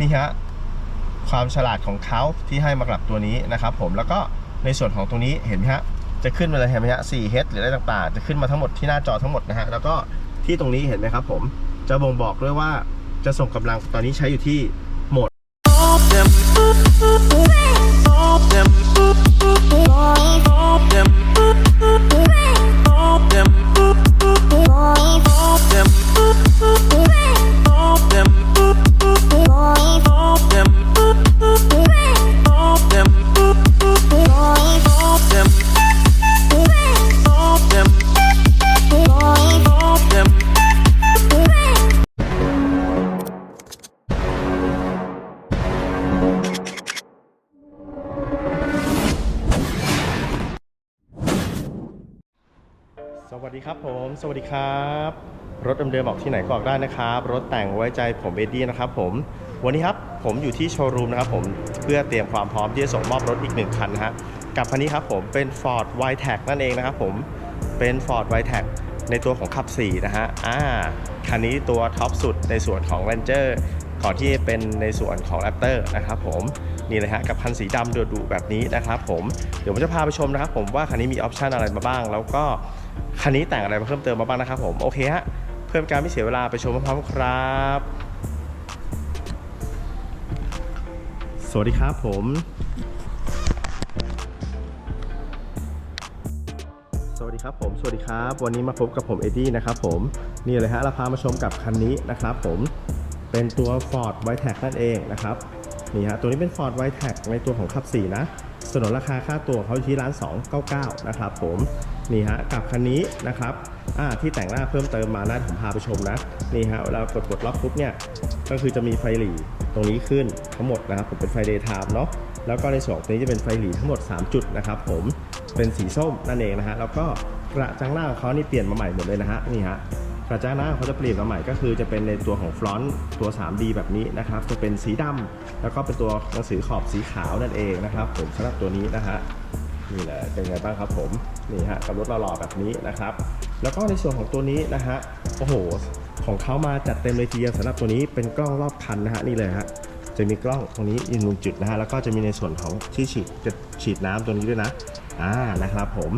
นี่ฮะความฉลาดของเขาที่ให้มากับตัวนี้นะครับผมแล้วก็ในส่วนของตรงนี้เห็นไหมฮะจะขึ้นมาเลยเห็นไหมฮะ 4H หรืออะไรต่างๆ จะขึ้นมาทั้งหมดที่หน้าจอทั้งหมดนะฮะแล้วก็ที่ตรงนี้เห็นไหมครับผมจะบ่งบอกด้วยว่าจะส่งกำลังตอนนี้ใช้อยู่ที่โหมด ดีครับผม สวัสดีครับ รถเดิมๆออกที่ไหนก็ออกได้นะครับ รถแต่งไว้ใจผมเบดดี้นะครับผม วันนี้ครับผมอยู่ที่โชว์รูมนะครับผมเพื่อเตรียมความพร้อมที่จะส่งมอบรถอีกหนึ่งคันนะฮะกับคันนี้ครับผมเป็น Ford w i t e c นั่นเองนะครับผมเป็น Ford w i t e c ในตัวของขับ 4 นะฮะอ่าคันนี้ตัวท็อปสุดในส่วนของ Ranger ก่อนที่จะเป็นในส่วนของ Raptor นะครับผมนี่เลยฮะกับคันสีดำดุๆแบบนี้นะครับผมเดี๋ยวผมจะพาไปชมนะครับผมว่าคันนี้มีออปชันอะไรมาบ้าง แล้วก็ คันนี้แต่งอะไรมาเพิ่มเติมมาบ้างนะครับผมโอเคฮะเพิ่มการไม่เสียเวลาไปชมพร้อมๆครับสวัสดีครับผมสวัสดีครับผม สวัสดีครับ วันนี้มาพบกับผมเอ็ดดี้นะครับผม นี่เลยฮะเราพามาชมกับคันนี้นะครับผม เป็นตัว Ford w i t e c นั่นเองนะครับ นี่ฮะ ตัวนี้เป็น Ford w i t e c ในตัวของขับ 4 นะสนนราคาค่าตัวเขาอยู่ที่ร้าน 299 นะครับผม นี่ฮะกับคันนี้นะครับอ่าที่แต่งหน้าเพิ่มเติมมานะผมพาไปชมนะนี่ฮะเวลากดกดล็อกปุ๊บเนี่ยก็คือจะมีไฟหลีตรงนี้ขึ้นทั้งหมดนะครับผมเป็นไฟ daytime เนาะแล้วก็ในส่วนนี้จะเป็นไฟหลีทั้งหมด 3 จุดนะครับผมเป็นสีส้มนั่นเองนะฮะแล้วก็กระจังหน้าของเขานี่เปลี่ยนมาใหม่หมดเลยนะฮะนี่ฮะกระจังหน้าเขาจะเปลี่ยนมาใหม่ก็คือจะเป็นในตัวของฟลอนต์ตัว 3D แบบนี้นะครับจะเป็นสีดำแล้วก็เป็นตัวหนังสือขอบสีขาวนั่นเองนะครับผมสำหรับตัวนี้นะฮะนี่แหละเป็นไงบ้างครับผม นี่ฮะกับรถหล่อๆแบบนี้นะครับ แล้วก็ในส่วนของตัวนี้นะฮะโอ้โหของเขามาจัดเต็มเลยทีเดียวสำหรับตัวนี้เป็นกล้องรอบคันนะฮะนี่เลยฮะจะมีกล้องตรงนี้อีกหนึ่งจุดนะฮะแล้วก็จะมีในส่วนของที่ฉีดจะฉีดน้ำตัวนี้ด้วยนะอ่านะครับผม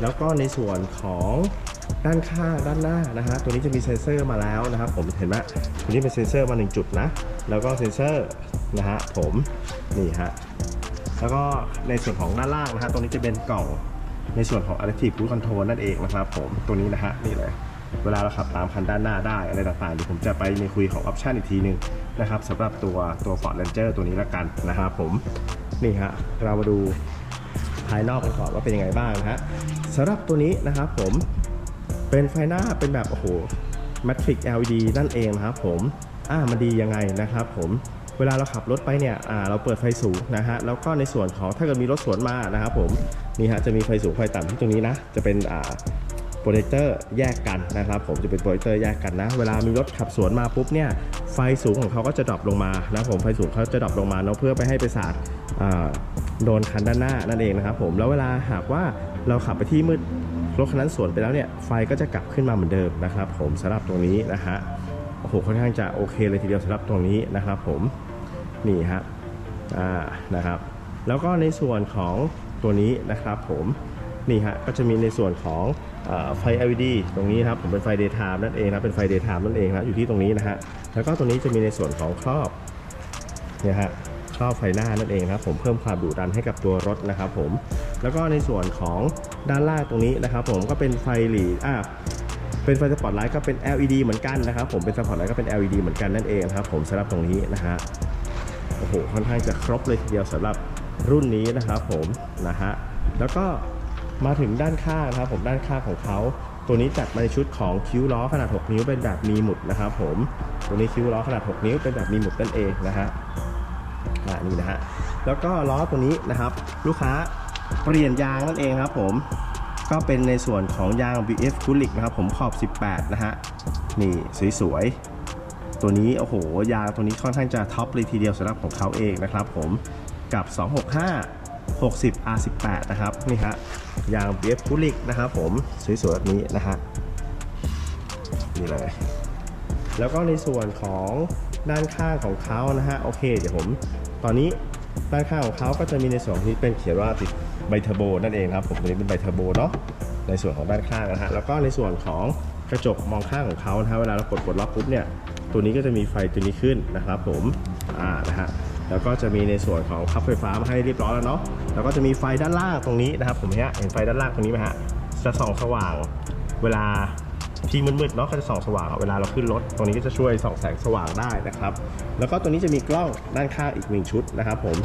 แล้วก็ในส่วนของด้านข้างด้านหน้านะฮะตัวนี้จะมีเซ็นเซอร์มาแล้วนะครับผมเห็นไหมตัวนี้เป็นเซ็นเซอร์มาหนึ่งจุดนะ แล้วก็เซ็นเซอร์นะฮะผมนี่ฮะแล้วก็ในส่วนของด้านล่างนะฮะตรงนี้จะเป็นกล่อง ในส่วนของ Adaptive Cruise Control นั่นเองนะครับผมตัวนี้นะฮะนี่เลยเวลาเราขับตามคันด้านหน้าได้อะไรต่างๆเดี๋ยวผมจะไปในคุยของออปชันอีกทีหนึงนะครับสำหรับตัวตัว Ford Ranger ตัวนี้ละกันนะครับผมนี่ฮะเรามาดูภายนอกกันก่อนว่าเป็นยังไงบ้างนะฮะสำหรับตัวนี้นะครับผมเป็นไฟหน้าเป็นแบบโอ้โห Matrix LED นั่นเองนะครับผมอ่ามันดียังไงนะครับผม เวลาเราขับรถไปเนี่ยเราเปิดไฟสูงนะฮะแล้วก็ในส่วนของถ้าเกิดมีรถสวนมานะครับผมนี่ฮะจะมีไฟสูงไฟต่ำที่ตรงนี้นะจะเป็นโปรเจคเตอร์แยกกันนะครับผมจะเป็นโปรเจคเตอร์แยกกันนะ เวลามีรถขับสวนมาปุ๊บเนี่ยไฟสูงของเขาก็จะดรอปลงมานะผมไฟสูงเขาจะดรอปลงมาเนาะเพื่อไปให้ไปสาดโดนคันด้านหน้านั่นเองนะครับผมแล้วเวลาหากว่าเราขับไปที่มืดรถคันนั้นสวนไปแล้วเนี่ยไฟก็จะกลับขึ้นมาเหมือนเดิมนะครับผมสำหรับตรงนี้นะฮะโอ้โหค่อนข้างจะโอเคเลยทีเดียวสำหรับตรงนี้นะครับผม นี่ฮะอ่านะครับ แล้วก็ในส่วนของตัวนี้นะครับผมนี่ฮะก็จะมีในส่วนของเอไฟ LED ตรงนี้นะครับผมเป็นไฟ daytime นั่นเองนะเป็นไฟ daytime นั่นเองนะอยู่ที่ตรงนี้นะฮะแล้วก็ตรงนี้จะมีในส่วนของครอบเนี่ยฮะครอบไฟหน้านั่นเองนะครับผมเพิ่มความดุดันให้กับตัวรถนะครับผมแล้วก็ในส่วนของด้านล่างตรงนี้นะครับผมก็เป็นไฟหลีอ่าเป็นไฟสปอตไลท์ก็เป็น LED เหมือนกันนะครับผมเป็นสปอตไลท์ก็เป็น LED เหมือนกันนั่นเองครับผมสำหรับตรงนี้นะฮะ โอ้โหค่อนข้างจะครบเลยทีเดียวสำหรับรุ่นนี้นะครับผมนะฮะแล้วก็มาถึงด้านข้างนะครับผมด้านข้างของเขาตัวนี้จัดมาในชุดของคิ้วล้อขนาด 6 นิ้วเป็นแบบมีหมุดนะครับผมตัวนี้คิ้วล้อขนาด 6 นิ้วเป็นแบบมีหมุดนั่นเองนะฮะอ่านี่นะฮะแล้วก็ล้อตัวนี้นะครับ ลูกค้าเปลี่ยนยางนั่นเองครับผมก็เป็นในส่วนของยาง BF c u l i c นะครับผมขอบ 18 นะฮะนี่สวยๆ ตัวนี้โอ้โหยางตัวนี้ค่อนข้างจะท็อปเลยทีเดียวสำหรับของเขาเองนะครับผมกับ 265 60 R18 นะครับนี่ฮะยาง BF c u l i c นะครับผมสวยๆแบบนี้นะฮะนี่เลยแล้วก็ในส่วนของด้านข้างของเขานะฮะโอเคเดี๋ยวผม ตอนนี้ด้านข้างของเขาก็จะมีในส่วนที่เป็นเขียนว่าติดใบเทอร์โบนั่นเองครับผมตัวนี้เป็นใบเทอร์โบเนาะในส่วนของด้านข้างนะฮะแล้วก็ในส่วนของกระจกมองข้างของเขานะฮะเวลาเรากดกดล็อกปุ๊บเนี่ย ตัวนี้ก็จะมีไฟตัวนี้ขึ้นนะครับผมอ่านะฮะแล้วก็จะมีในส่วนของพับไฟฟ้ามาให้เรียบร้อยแล้วเนาะแล้วก็จะมีไฟด้านล่างตรงนี้นะครับผมเนี้ยเห็นไฟด้านล่างตรงนี้ไหมฮะจะส่องสว่างเวลาที่มืดๆเนาะก็จะส่องสว่างเวลาเราขึ้นรถตรงนี้ก็จะช่วยส่องแสงสว่างได้นะครับ แล้วก็ตัวนี้จะมีกล้องด้านข้างอีกหนึ่งชุดนะครับผม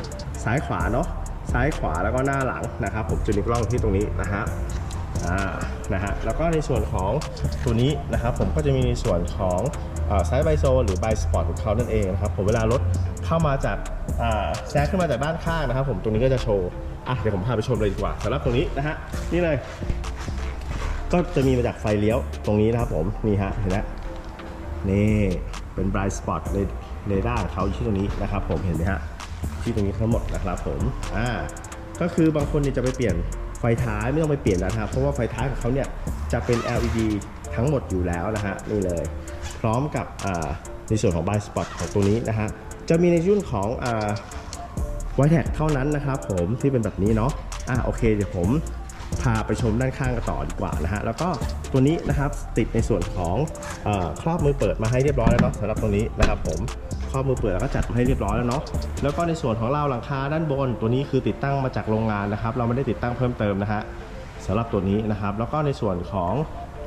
ซ้ายขวาเนาะซ้ายขวาแล้วก็หน้าหลังนะครับผมจะมีกล้องที่ตรงนี้นะฮะอ่า นะฮะแล้วก็ในส่วนของตัวนี้นะครับผมก็จะมีในส่วนของไซส์ไบโซหรือไบสปอร์ตของเขานั่นเองนะครับผมเวลารถเข้ามาจากแซงขึ้นมาจากด้านข้างนะครับผมตรงนี้ก็จะโชว์อะเดี๋ยวผมพาไปชมเลยดีกว่าสำหรับตรงนี้นะฮะนี่เลย ก็จะมีมาจากไฟเลี้ยวตรงนี้นะครับผมนี่ฮะเห็นไหมนี่เป็น bright spot เรดาร์เขาอยู่ที่ตรงนี้นะครับผมเห็นไหมฮะที่ตรงนี้ทั้งหมดนะครับผมอ่าก็คือบางคนเนี่ยจะไปเปลี่ยน ฟท้ายไม่ต้องไปเปลี่ยนแล้วนะครับเพราะว่าไฟท้ายของเขาเนี่ยจะเป็น LED ทั้งหมดอยู่แล้วนะฮะนี่เลย พร้อมกับในส่วนของ bright spot ของตัวนี้นะฮะจะมีในรุ่นของอ่าไวแท็กเท่านั้นนะครับผมที่เป็นแบบนี้เนาะอะโอเคเดี๋ยวผมพาไปชมด้านข้างกันต่อดีกว่านะฮะแล้วก็ตัวนี้นะครับติดในส่วนของออครอบมือเปิดมาให้เรียบร้อยแล้วเนาะสำหรับตรงนี้นะครับผม ครอมือเปิดแล้วก็จัดมาให้เรียบร้อยแล้วเนาะแล้วก็ในส่วนของราวหลังคาด้านบน ตัวนี้คือติดตั้งมาจากโรงงานนะครับ เราไม่ได้ติดตั้งเพิ่มเติมนะฮะสำหรับตัวนี้นะครับ แล้วก็ในส่วนของ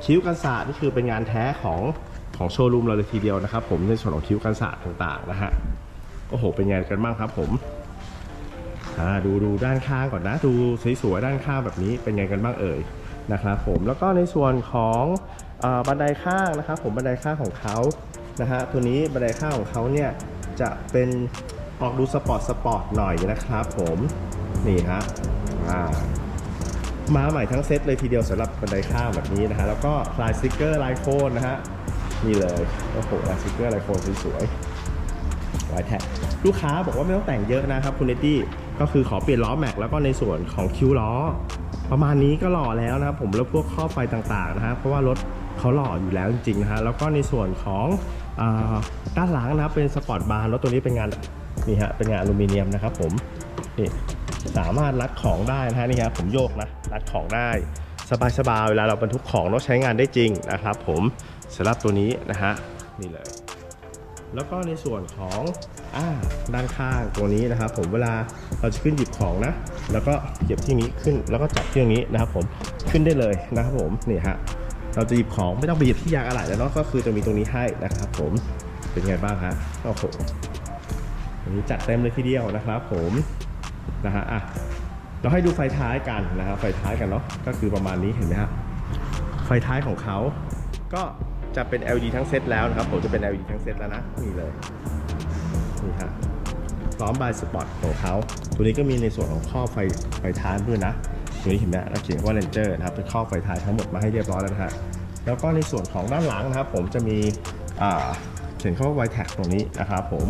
คิ้วกันศาสตร์นี่คือเป็นงานแท้ของของโชว์รูมเราเลยทีเดียวนะครับ ผมในส่วนของคิ้วกันศาสตร์ต่างๆนะฮะโอ้โหเป็นไงกันบ้างครับผมดูดูด้านข้างก่อนนะ ดูสวยๆด้านข้างแบบนี้เป็นไงกันบ้างเอ่ยนะครับผมแล้วก็ในส่วนของอบันไดข้างนะครับ ผมบันไดข้างของเขา นะฮะตัวนี้บันไดข้างของเขาเนี่ยจะเป็นออกดูสปอร์ตสปอร์ตหน่อยนะครับผมนี่ฮะมาใหม่ทั้งเซตเลยทีเดียวสำหรับบันไดข้างแบบนี้นะฮะแล้วก็ลายสติกเกอร์ลายโคนนะฮะนี่เลยโอ้โหลายสติกเกอร์ลายโคนสวยๆไวแท็กลูกค้าบอกว่าไม่ต้องแต่งเยอะนะครับคุณเอดดี้ก็คือขอเปลี่ยนล้อแม็กแล้วก็ในส่วนของคิ้วล้อ ประมาณนี้ก็หล่อแล้วนะครับผมแล้วพวกข้อไฟต่างๆนะฮะเพราะว่ารถเขาหล่ออยู่แล้วจริงๆนะฮะแล้วก็ในส่วนของ ด้านหลังนะครับเป็นสปอร์ตบาร์แล้วตัวนี้เป็นงานนี่ฮะเป็นงานอลูมิเนียมนะครับผมนี่สามารถรัดของได้นะฮะนี่ครับผมโยกนะรัดของได้สบายๆเวลาเราบรรทุกของเราใช้งานได้จริงนะครับ ผมสำหรับตัวนี้นะฮะนี่เลย แล้วก็ในส่วนของอ่าด้านข้างตัวนี้นะครับ ผมเวลาเราจะขึ้นหยิบของนะ แล้วก็เหยียบที่นี้ขึ้นแล้วก็จับที่ตรงนี้นะครับ ผมขึ้นได้เลยนะครับผมนี่ฮะ เราจะหยิบของไม่ต้องไปหยิบที่ยางอะไหล่แล้วเนาะก็คือจะมีตรงนี้ให้นะครับผมเป็นไงบ้างฮะโอ้โหอันนี้จัดเต็มเลยทีเดียวนะครับผมนะฮะอะเราให้ดูไฟท้ายกันนะครับไฟท้ายกันเนาะก็คือประมาณนี้เห็นไหมฮะไฟท้ายของเขาก็จะเป็น LED ทั้งเซตแล้วนะครับผมจะเป็น LED ทั้งเซตแล้วนะนี่เลยนี่ฮะพร้อมบายสปอตของเขาตัวนี้ก็มีในส่วนของข้อไฟไฟท้ายด้วยนะ ตัวนี้เห็นไหมเราเขียนว่า Ranger นะครับเป็นข้อไฟท้ายทั้งหมดมาให้เรียบร้อยแล้วนะฮะแล้วก็ในส่วนของด้านหลังนะครับ ผมจะมีเขียนคำว่า y t a g ตรงนี้นะครับผม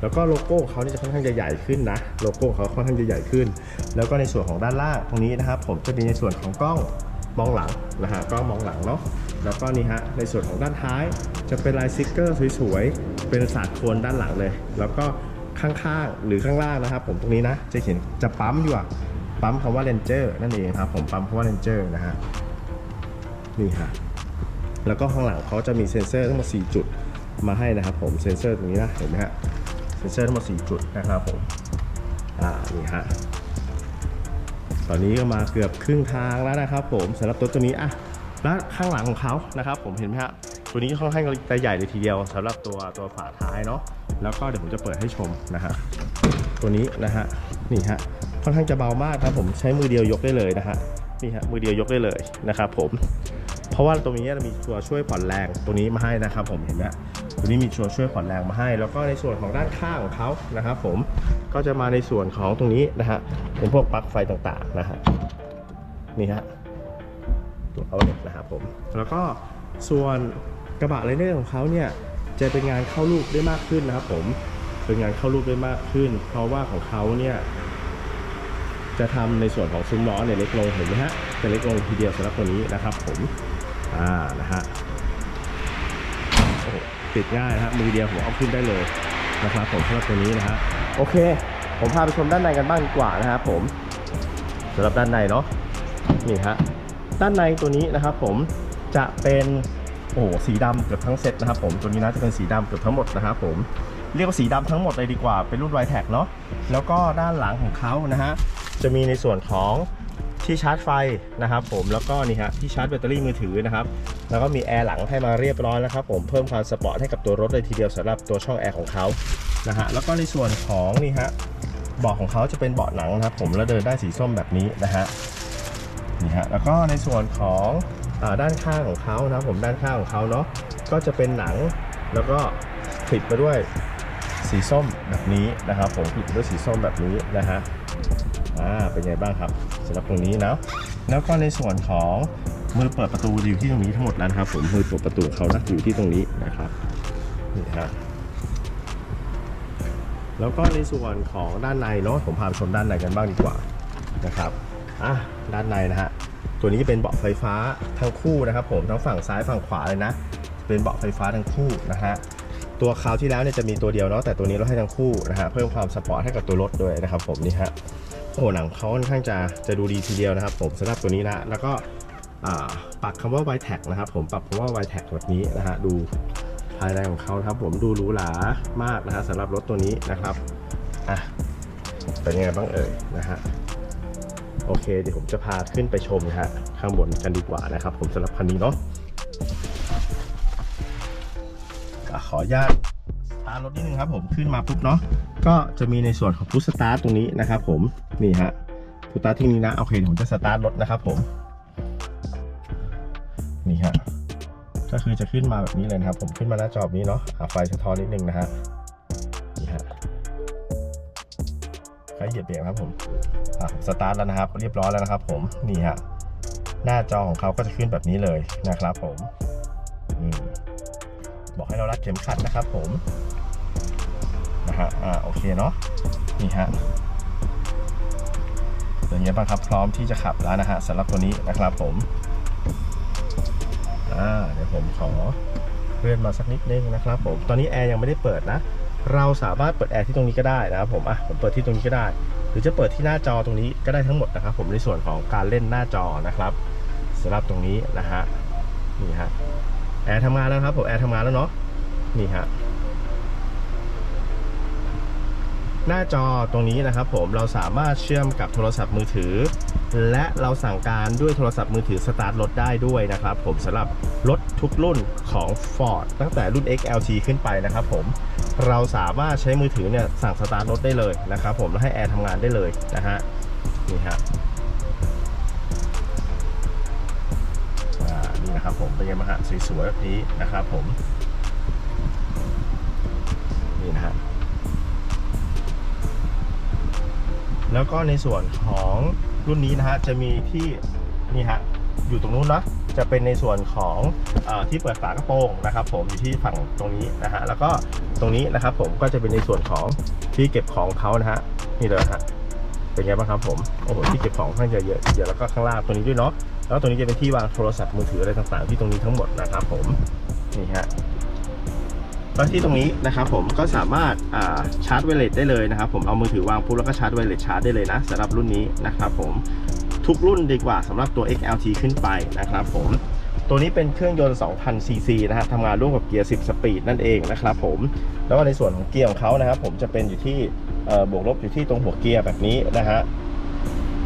แล้วก็โลโก้เขานี่จะค่อนข้างจะใหญ่ขึ้นนะโลโก้เขาค่อนข้างจะใหญ่ขึ้น แล้วก็ในส่วนของด้านล่างตรงนี้นะครับ ผมจะมีในส่วนของกล้องมองหลังนะฮะกล้องมองหลังเนาะแล้วก็นี่ฮะในส่วนของด้านท้าย จะเป็นลายสติกเกอร์สวยๆเป็นศาสตร์โคนด้านหลังเลย แล้วก็ข้างๆหรือข้างล่างนะครับ ผมตรงนี้นะจะเขียนจะปั๊มอยู่อะ ปั๊มคำว่า Ranger นั่นเองครับผมปั๊มคำว่า Ranger นะฮะนี่ฮะแล้วก็ข้างหลังเขาจะมีเซ็นเซอร์ทั้งหมด4จุดมาให้นะครับผมเซ็นเซอร์ตรงนี้นะเห็นไหมฮะเซ็นเซอร์ทั้งหมด4จุดนะครับผมอ่านี่ฮะตอนนี้ก็มาเกือบครึ่งทางแล้วนะครับผมสำหรับตัวตัวนี้อะแล้วข้างหลังของเขานะครับผมเห็นไหมฮะตัวนี้ค่อนข้างจะใหญ่เลยทีเดียวสำหรับตัวตัวฝาท้ายเนาะแล้วก็เดี๋ยวผมจะเปิดให้ชมนะฮะตัวนี้นะฮะนี่ฮะ ค่อนข้างจะเบามากครับผมใช้มือเดียวยกได้เลยนะฮะนี่ฮะมือเดียวยกได้เลยนะครับผมเพราะว่าตรงนี้เรามีตัวช่วยผ่อนแรงตัวนี้มาให้นะครับผมเห็นไหมตัวนี้มีตัวช่วยผ่อนแรงมาให้ แล้วก็ในส่วนของด้านข้างของเขานะครับผมก็จะมาในส่วนของตรงนี้นะฮะเป็นพวกปลั๊กไฟต่างๆนะฮะนี่ฮะตัวเอาเล็กนะครับผมแล้วก็ส่วนกระบะไรเดอร์ของเขาเนี่ยจะเป็นงานเข้าลูกได้มากขึ้นนะครับผมเป็นงานเข้าลูกได้มากขึ้น เพราะว่าของเขาเนี่ย จะทำในส่วนของซุ้มล้อเนี่ยเล็กลงเห็นไหมฮะจะเล็กลงทีเดียวสำหรับตัวนี้นะครับผมอ่านะฮะโอ้ติดง่ายนะฮะมือเดียวผมเอาขึ้นได้เลยนะครับผมสำหรับตัวนี้นะฮะโอเค ผมพาไปชมด้านในกันบ้างดีกว่านะครับผมสำหรับด้านในเนาะนี่ฮะด้านในตัวนี้นะครับผมจะเป็นโอ้โหสีดำเกือบทั้งเซ็ตนะครับผมตัวนี้นะจะเป็นสีดำเกือบทั้งหมดนะครับผมเรียกว่าสีดำทั้งหมดเลยดีกว่าเป็นรุ่น y t แท็กเนาะแล้วก็ด้านหลังของเขานะฮะ จะมีในส่วนของที่ชาร์จไฟนะครับผมแล้วก็นี่ฮะที่ชาร์จแบตเตอรี่มือถือนะครับแล้วก็มีแอร์หลังให้มาเรียบร้อยแล้วครับผมเพิ่มความสปอร์ตให้กับตัวรถเลยทีเดียวสำหรับตัวช่องแอร์ของเขานะฮะแล้วก็ในส่วนของนี่ฮะเบาะของเขาจะเป็นเบาะหนังนะครับผมแล้วเดินได้สีส้มแบบนี้นะฮะนี่ฮะแล้วก็ในส่วนของอด้านข้างของเขานะครับผมด้านข้างของเขาเนาะก็จะเป็นหนังแล้วก็ปิดมาด้วยสีส้มแบบนี้นะครับผมปิดด้วยสีส้มแบบนี้นะฮะ อ่าเป็นไงบ้างครับสำหรับตรงนี้นะแล้วก็ในส่วนของมือเปิดประตูอยู่ที่ตรงนี้ทั้งหมดแล้วนะครับผมมือเปิดประตูเขานะอยู่ที่ตรงนี้นะครับนี่ฮะแล้วก็ในส่วนของด้านในเนาะผมพาไปชมด้านในกันบ้างดีกว่านะครับอะด้านในนะฮะตัวนี้จะเป็นเบาะไฟฟ้าทั้งคู่นะครับ ผมทั้งฝั่งซ้ายฝั่งขวาเลยนะ เป็นเบาะไฟฟ้าทั้งคู่นะฮะตัวคราวที่แล้วเนี่ยจะมีตัวเดียวเนาะแต่ตัวนี้เราให้ทั้งคู่นะฮะเพิ่มความสปอร์ตให้กับตัวรถด้วยนะครับ ผมนี่ฮะ โอ้หนังเขาค่อนข้างจะจะดูดีทีเดียวนะครับ ผมสำหรับตัวนี้นะแล้วก็ปักคำว่า y t a g นะครับ ผมปรับคำว่า y t a g แบบนี้นะฮะดูภายในของเขาครับ ผมดูหรูหรามากนะฮะสำหรับรถตัวนี้นะครับอะเป็นยังไงบ้างเอ่ยนะฮะโอเคเดี๋ยวผมจะพาขึ้นไปชมนะฮะข้างบนกันดีกว่านะครับ ผมสำหรับคันนี้เนาะขออนุญาตสตาร์ทรถนิดนึงครับ ผมขึ้นมาปุ๊บเนาะก็จะมีในส่วนของพุทสตาร์ตรงนี้นะครับ ผม นี่ฮะพุทสตาร์ทที่นี้นะ โอเคผมจะสตาร์ทรถนะครับผม นี่ฮะ ก็คือจะขึ้นมาแบบนี้เลยนะครับ ผมขึ้นมาหน้าจอบนี้เนาะอะไฟสะท้อนนิดนึงนะฮะ นี่ฮะใครเหยียบเบรกครับผมอะสตาร์ทแล้วนะครับ เรียบร้อยแล้วนะครับ ผม นี่ฮะ หน้าจอของเขาก็จะขึ้นแบบนี้เลยนะครับผมอืมบอกให้เรารัดเข็มขัดนะครับผม นะฮะ อ่า โอเคเนาะ นี่ฮะ เป็นไงบ้างครับ พร้อมที่จะขับแล้วนะฮะสำหรับตัวนี้นะครับผมอ่าเดี๋ยวผมขอเลื่อนมาสักนิดนึงนะครับผมตอนนี้แอร์ยังไม่ได้เปิดนะ เราสามารถเปิดแอร์ที่ตรงนี้ก็ได้นะครับผมอะผมเปิดที่ตรงนี้ก็ได้ หรือจะเปิดที่หน้าจอตรงนี้ก็ได้ทั้งหมดนะครับ ผมในส่วนของการเล่นหน้าจอนะครับสำหรับตรงนี้นะฮะนี่ฮะแอร์ทำงานแล้วครับผมแอร์ทำงานแล้วเนาะนี่ฮะ หน้าจอตรงนี้นะครับผมเราสามารถเชื่อมกับโทรศัพท์มือถือ และเราสั่งการด้วยโทรศัพท์มือถือสตาร์ทรถได้ด้วยนะครับผมสำหรับรถทุกรุ่นของ Ford ตั้งแต่รุ่น XLT ขึ้นไปนะครับผมเราสามารถใช้มือถือเนี่ยสั่งสตาร์ทรถได้เลยนะครับผมแล้วให้แอร์ทำงานได้เลยนะฮะนี่ฮะนี่นะครับผมเป็นไงบ้างฮะสวยๆแบบนี้นะครับผมนี่นะฮะ แล้วก็ในส่วนของรุ่นนี้นะฮะจะมีที่นี่ฮะอยู่ตรงนู้นเนาะจะเป็นในส่วนของอที่เปิดฝากระโปรงนะครับ ผมอยู่ที่ฝั่งตรงนี้นะฮะแล้วก็ตรงนี้นะครับผมก็จะเป็นในส่วนของที่เก็บของเขานะฮะนี่เลยฮะเป็นไงบ้างครับผมโอ้โหที่เก็บของค่อนข้างเยอะเยอะแล้วก็ข้างล่างตัวนี้ด้วยเนาะแล้วตรงนี้จะเป็นที่วางโทรศัพท์มือถืออะไรต่างๆ ที่ตรงนี้ทั้งหมดนะครับผมนี่ฮะ ก็ที่ตรงนี้นะครับผมก็สามารถาชาร์จไวเลสได้เลยนะครับผมเอามือถือวางปุ๊บแล้วก็ชาร์จไวเลสชาร์จได้เลยนะสำหรับรุ่นนี้นะครับผมทุกรุ่นดีกว่าสำหรับตัว XLT ขึ้นไปนะครับผมตัวนี้เป็นเครื่องยนต์ 2,000 ซีซีนะฮะทำงานร่วมกับเกียร์ 10 สปีดนั่นเองนะครับผมแล้วก็ในส่วนของเกียร์ของเขานะครับผมจะเป็นอยู่ที่บวกลบอยู่ที่ตรงหัวเกียร์แบบนี้นะฮะ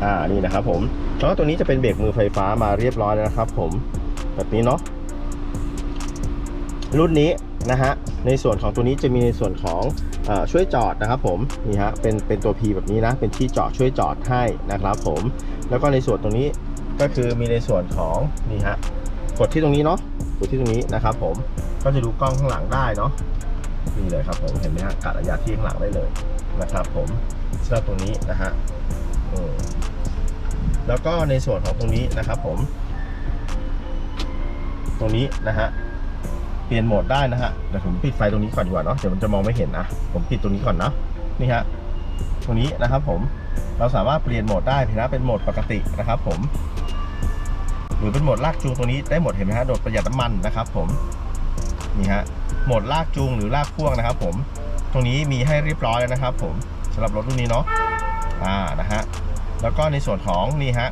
อ่านี่นะครับผมแล้วก็ตัวนี้จะเป็นเบรกมือไฟฟ้ามาเรียบร้อยแล้วนะครับ ผมแบบนี้เนาะรุ่นนี้ นะฮะในส่วนของตัวนี้จะมีในส่วนของอช่วยจอดนะครับผมนี่ฮะเป็นเป็นตัว P แบบนี้นะเป็นที่จอดช่วยจอดให้นะครับผมแล้วก็ในส่วนตรงนี้ก็คือมีในส่วนของนี่ฮะกดที่ตรงนี้เนาะกดที่ตรงนี้นะครับผมก็จะดูกล้องข้างหลังได้เนาะนี่เลยครับผมเห็นไหมฮะกะระยะที่ข้างหลังได้เลยนะครับผมสำหรับตรงนี้นะฮะแล้วก็ในส่วนของตรงนี้นะครับผม ตรงนี้นะฮะ เปลี่ยนโหมดได้นะฮะเดี๋ยวผมปิดไฟตรงนี้ก่อนดีกว่าเนาะเดี๋ยวมันจะมองไม่เห็นนะผมปิดตรงนี้ก่อนเนาะนี่ฮะตรงนี้นะครับผมเราสามารถเปลี่ยนโหมดได้นะเป็นโหมดปกตินะครับ ผม หรือเป็นโหมดลากจูงตัวนี้ได้หมดเห็นไหมฮะโดดประหยัดน้ำมันนะครับ ผมนี่ฮะโหมดลากจูงหรือลากพ่วงนะครับ ผม ตรงนี้มีให้เรียบร้อยแล้วนะครับ ผมสำหรับรถรุ่นนี้เนาะอ่านะฮะแล้วก็ในส่วนของนี่ฮะ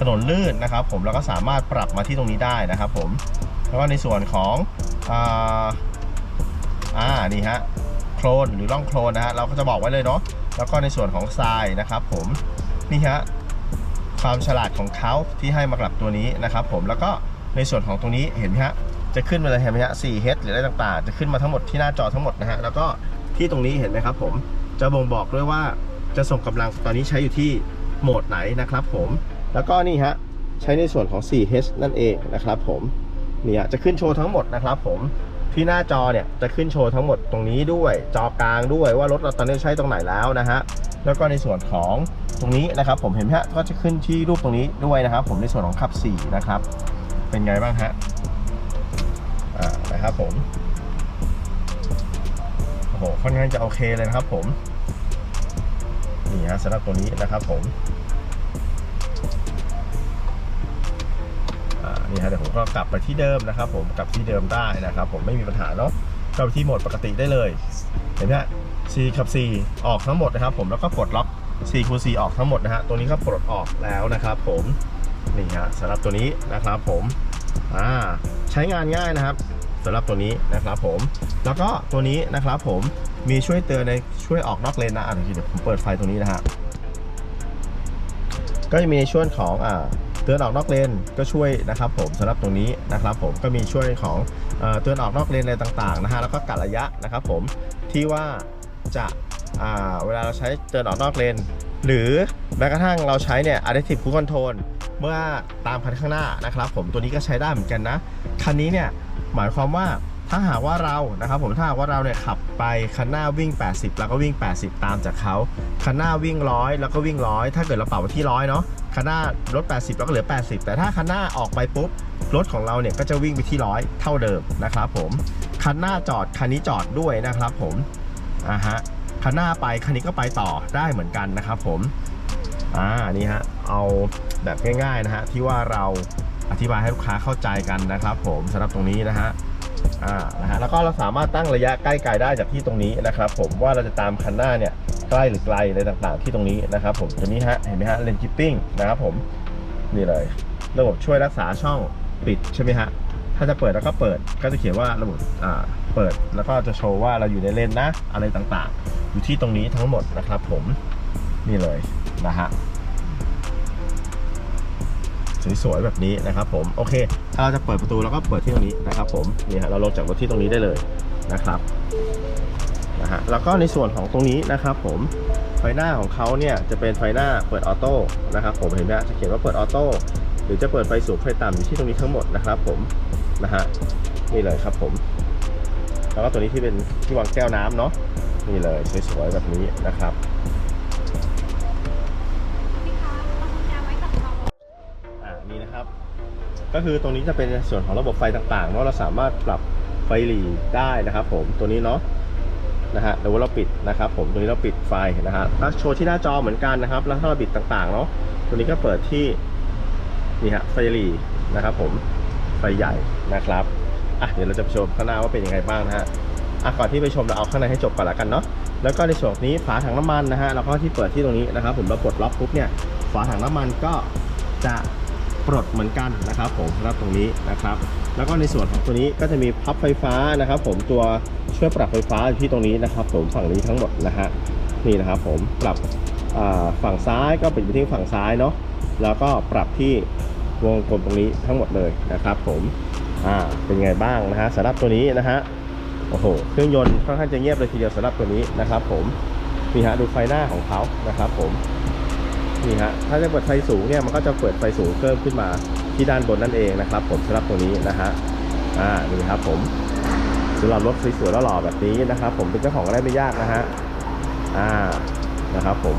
ถนนลื่นนะครับ ผมเราก็สามารถปรับมาที่ตรงนี้ได้นะครับ ผมแล้วก็ในส่วนของ อ่านี่ฮะโคลนหรือร่องโคลนนะฮะเราก็จะบอกไว้เลยเนาะแล้วก็ในส่วนของทรายนะครับผมนี่ฮะความฉลาดของเขาที่ให้มากับตัวนี้นะครับผมแล้วก็ในส่วนของตรงนี้เห็นไหมฮะจะขึ้นมาเลยเห็นไหมฮะ 4H หรืออะไรต่างๆ จะขึ้นมาทั้งหมดที่หน้าจอทั้งหมดนะฮะแล้วก็ที่ตรงนี้เห็นไหมครับผมจะบ่งบอกด้วยว่าจะส่งกำลังตอนนี้ใช้อยู่ที่โหมดไหนนะครับผมแล้วก็นี่ฮะใช้ในส่วนของ 4H นั่นเองนะครับผม เนี่ฮะจะขึ้นโชว์ทั้งหมดนะครับผมที่หน้าจอเนี่ยจะขึ้นโชว์ทั้งหมดตรงนี้ด้วย จอกลางด้วยว่ารถเราตอนนี้ใช้ตรงไหนแล้วนะฮะแล้วก็ในส่วนของตรงนี้นะครับ ผมเห็นไหมฮะก็จะขึ้นที่รูปตรงนี้ด้วยนะครับ ผมในส่วนของขับ 4 นะครับ เป็นไงบ้างฮะอ่านะครับผมโอ้โหค่อนข้างจะโอเคเลยนะครับผมนี่ฮะสำหรับตัวนี้นะครับผม นี่ฮะเดี๋ยวผมก็กลับไปที่เดิมนะครับ ผมกลับที่เดิมได้นะครับ ผมไม่มีปัญหาเนาะกลับไปที่โหมดปกติได้เลย เห็นไหมฮะ C ขับ C ออกทั้งหมดนะครับ ผมแล้วก็ปลดล็อก C คูณ C ออกทั้งหมดนะฮะตัวนี้ก็ปลดออกแล้วนะครับ ผมนี่ฮะสำหรับตัวนี้นะครับ ผมอ่าใช้งานง่ายนะครับสำหรับตัวนี้นะครับ ผม แล้วก็ตัวนี้นะครับ ผมมีช่วยเตือนในช่วยออกนอกเลนนะอะเดี๋ยวผมเปิดไฟตรงนี้นะฮะก็จะมีในช่วงของอ่า เตือนออกนอกเลนก็ช่วยนะครับผมสำหรับตรงนี้นะครับผมก็มีช่วยของเตือนออกนอกเลนอะไรต่างๆนะฮะแล้วก็กัดระยะนะครับผมที่ว่าจะเวลาเราใช้เตือนออกนอกเลน หรือแม้กระทั่งเราใช้เนี่ย adaptive cruise control เมื่อตามคันข้างหน้านะครับผมตัวนี้ก็ใช้ได้เหมือนกันนะ คันนี้เนี่ยหมายความว่า ถ้าหากว่าเรานะครับผมถ้าหากว่าเราเนี่ยขับไปคันหน้าวิ่ง 80 แล้วก็วิ่ง 80 ตามจากเขาคันหน้าวิ่งร้อยแล้วก็วิ่งร้อยถ้าเกิดเราเป่าที่ร้อยเนาะคันหน้ารถ 80 แล้วก็เหลือ 80 แต่ถ้าคันหน้าออกไปปุ๊บรถของเราเนี่ยก็จะวิ่งไปที่ร้อยเท่าเดิมนะครับผมคันหน้าจอดคันนี้จอดด้วยนะครับผมอ่าฮะคันหน้าไปคันนี้ก็ไปต่อได้เหมือนกันนะครับผมอ่านี่ฮะเอาแบบง่ายๆนะฮะที่ว่าเราอธิบายให้ลูกค้าเข้าใจกันนะครับผมสำหรับตรงนี้นะฮะ อ่านะฮะแล้วก็เราสามารถตั้งระยะใกล้ไกลได้จากที่ตรงนี้นะครับ ผมว่าเราจะตามคันหน้าเนี่ยใกล้หรือไกลอะไรต่างๆ ที่ตรงนี้นะครับผมตัวนี้ฮะเห็นไหมฮะเลนคิปปิ้งนะครับผมนี่เลย ระบบช่วยรักษาช่องปิดใช่ไหมฮะถ้าจะเปิดแล้วก็เปิดก็จะเขียนว่าระบบอ่าเปิดแล้วก็จะโชว์ว่าเราอยู่ในเลนนะอะไรต่างๆ อยู่ที่ตรงนี้ทั้งหมดนะครับ ผมนี่เลยนะฮะ สวยๆแบบนี้นะครับผมโอเค ถ้าเราจะเปิดประตูเราก็เปิดที่ตรงนี้นะครับผมนี่ฮะเราลงจากรถที่ตรงนี้ได้เลยนะครับนะฮะแล้วก็ในส่วนของตรงนี้นะครับผมไฟหน้าของเขาเนี่ยจะเป็นไฟหน้าเปิดออโต้นะครับผมเห็นไหมจะเขียนว่าเปิดออโต้หรือจะเปิดไฟสูงไฟต่ำอยู่ที่ตรงนี้ทั้งหมดนะครับผมนะฮะนี่เลยครับผมแล้วก็ตัวนี้ที่เป็นที่วางแก้วน้ำเนาะนี่เลยสวยๆแบบนี้นะครับ ก็คือตรงนี้จะเป็นส่วนของระบบไฟต่างๆเนาะเราสามารถปรับไฟหลีได้นะครับ ผมตัวนี้เนาะนะฮะหรือว่าเราปิดนะครับ ผมตัวนี้เราปิดไฟนะฮะถ้าโชว์ที่หน้าจอเหมือนกันนะครับแล้วถ้าเราปิดต่างๆเนาะตัวนี้ก็เปิดที่นี่ฮะไฟหลีนะครับ ผมไฟใหญ่นะครับอะเดี๋ยวเราจะชมข้างหน้าว่าเป็นยังไงบ้างนะฮะอะก่อนที่ไปชมเราเอาข้างในให้จบก่อนละกันเนาะแล้วก็ในส่วนนี้ฝาถังน้ำมันนะฮะแล้วก็ที่เปิดที่ตรงนี้นะครับ ผมเราปลดล็อกปุ๊บเนี่ยฝาถังน้ำมันก็จะ ปลดเหมือนกันนะครับผมสำหรับตรงนี้นะครับ แล้วก็ในส่วนของตัวนี้ก็จะมีพับไฟฟ้านะครับ ผมตัวช่วยปรับไฟฟ้าอยู่ที่ตรงนี้นะครับ ผมฝั่งนี้ทั้งหมดนะฮะนี่นะครับ ผมปรับฝั่งซ้ายก็เป็นไปที่ฝั่งซ้ายเนาะแล้วก็ปรับที่วงกลมตรงนี้ทั้งหมดเลยนะครับ ผมอ่าเป็นไงบ้างนะฮะสำหรับตัวนี้นะฮะโอ้โหเครื่องยนต์ค่อนข้างจะเงียบเลยทีเดียวสำหรับตัวนี้นะครับ ผมนี่ฮะดูไฟหน้าของเขานะครับ ผม นี่ฮะถ้าจะเปิดไฟสูงเนี่ยมันก็จะเปิดไฟสูงเพิ่มขึ้นมาที่ด้านบนนั่นเองนะครับ ผมสำหรับตัวนี้นะฮะอ่านี่ครับผมสำหรับรถสวยๆแล้วหล่อแบบนี้นะครับ ผมเป็นเจ้าของก็ได้ไม่ยากนะฮะอ่านะครับ ผม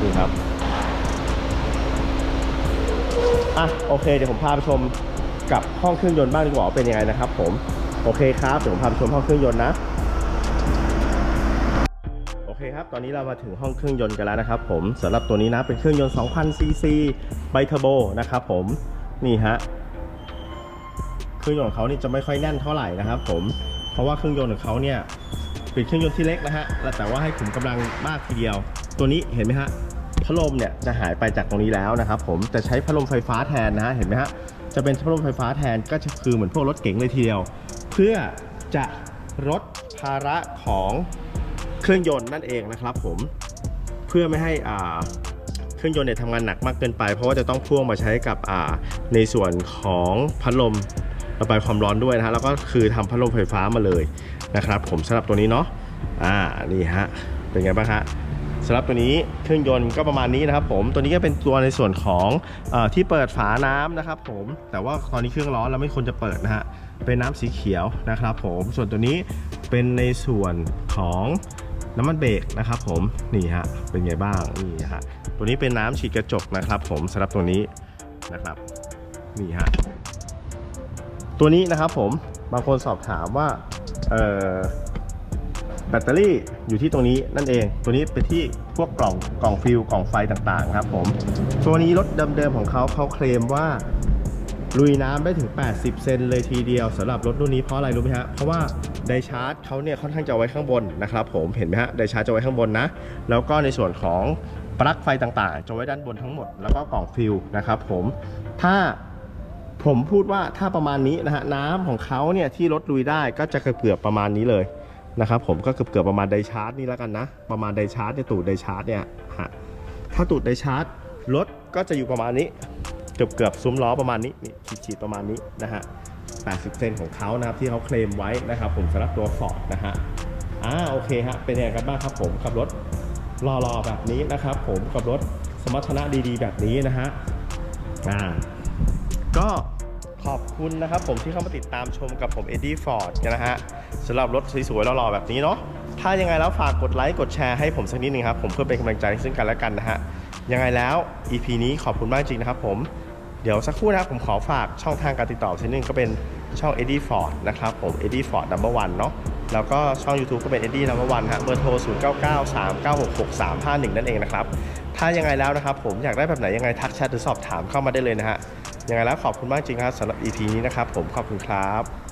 นี่ครับอะโอเคเดี๋ยวผมพาไปชมกับห้องเครื่องยนต์บ้างดีกว่าเป็นยังไงนะครับ ผมโอเคครับเดี๋ยวผมพาไปชมห้องเครื่องยนต์นะ เคครับ ตอนนี้เรามาถึงห้องเครื่องยนต์กันแล้วนะครับผมสำหรับตัวนี้นะเป็นเครื่องยนต์ 2,000 ซีซีไบเทอร์โบนะครับผมนี่ฮะเครื่องยนต์ของเขานี่จะไม่ค่อยแน่นเท่าไหร่นะครับผมเพราะว่าเครื่องยนต์ของเขาเนี่ยเป็นเครื่องยนต์ที่เล็กนะฮะแต่ว่าให้ขุมกำลังมากทีเดียว ตัวนี้เห็นไหมฮะพัดลมเนี่ยจะหายไปจากตรงนี้แล้วนะครับผมจะใช้พัดลมไฟฟ้าแทนนะฮะเห็นไหมฮะจะเป็นพัดลมไฟฟ้าแทนก็จะคือเหมือนพวกรถเก๋งเลยทีเดียว เพื่อจะลดภาระของ เครื่องยนต์นั่นเองนะครับผมเพื่อไม่ให้อ่าเครื่องยนต์เนี่ยทำงานหนักมากเกินไป เพราะว่าจะต้องพ่วงมาใช้กับอ่าในส่วนของพัดลมระบายความร้อนด้วยนะฮะแล้วก็คือทำพัดลมไฟฟ้ามาเลยนะครับ ผมสำหรับตัวนี้เนาะอ่านี่ฮะเป็นไงบ้างฮะสำหรับตัวนี้เครื่องยนต์ก็ประมาณนี้นะครับ ผมตัวนี้ก็เป็นตัวในส่วนของอที่เปิดฝาน้ำนะครับ ผมแต่ว่าตอนนี้เครื่องร้อนเราไม่ควรจะเปิดนะฮะเป็นน้ำสีเขียวนะครับ ผมส่วนตัวนี้เป็นในส่วนของ น้ำมันเบรกนะครับผมนี่ฮะเป็นไงบ้างนี่ฮะตัวนี้เป็นน้ำฉีดกระจกนะครับผมสำหรับตัวนี้นะครับนี่ฮะตัวนี้นะครับผมบางคนสอบถามว่าแบตเตอรี่อยู่ที่ตรงนี้นั่นเอง ตัวนี้ไปที่พวกกล่องกล่องฟิลกล่องไฟต่างๆครับผมตัวนี้รถเดิมๆของเขาเขาเคลมว่า ลุยน้ำได้ถึง 80 เซนเลยทีเดียวสำหรับรถรุ่นนี้เพราะอะไรรู้ไหมฮะ เพราะว่าไดชาร์จเขาเนี่ยค่อนข้างจะไว้ข้างบนนะครับผมเห็นไหมฮะไดชาร์จจะไว้ข้างบนนะ แล้วก็ในส่วนของปลั๊กไฟต่างๆ จะไว้ด้านบนทั้งหมดแล้วก็กล่องฟิลนะครับผมถ้าผมพูดว่าถ้าประมาณนี้นะฮะน้ำของเขาเนี่ยที่รถลุยได้ก็จะเกือบประมาณนี้เลยนะครับผมก็เกือบๆประมาณไดชาร์จนี่แล้วกันนะ ประมาณไดชาร์จเนี่ยตูดไดชาร์จเนี่ยฮะถ้าตูดไดชาร์จรถก็จะอยู่ประมาณนี้ เกือบๆซุ้มล้อประมาณนี้นี่ขีดๆประมาณนี้นะฮะ 80 เซนของเขานะครับที่เขาเคลมไว้นะครับผมสำหรับตัวฟอร์ดนะฮะอ่าโอเคฮะเป็นยังไงกันบ้างครับผมกับรถรอๆแบบนี้นะครับผมกับรถสมรรถนะดีๆ แบบนี้นะฮะอ่าก็ขอบคุณนะครับผมที่เข้ามาติดตามชมกับผมเอ็ดดี้ฟอร์ดนะฮะสำหรับรถสวยๆหล่อๆแบบนี้เนาะถ้ายังไงแล้วฝากกดไลค์กดแชร์ให้ผมสักนิดนึงครับผมเพื่อเป็นกำลังใจซึ่งกันและกันนะฮะยังไงแล้ว EP นี้ขอบคุณมากจริงนะครับผม เดี๋ยวสักครู่นะครับผมขอฝากช่องทางการติดต่อทีนิดนึงก็เป็นช่อง Eddie Ford นะครับผม Eddie Ford Number One เนาะแล้วก็ช่อง YouTube ก็เป็น Eddie Number One ฮะเบอร์โทร 0 9 9 3 9 6 6 3 5 1 นั่นเองนะครับ ถ้ายังไงแล้วนะครับผมอยากได้แบบไหนยังไงทักแชทหรือสอบถามเข้ามาได้เลยนะฮะยังไงแล้วขอบคุณมากจริงครับสำหรับ EP นี้นะครับผมขอบคุณครับ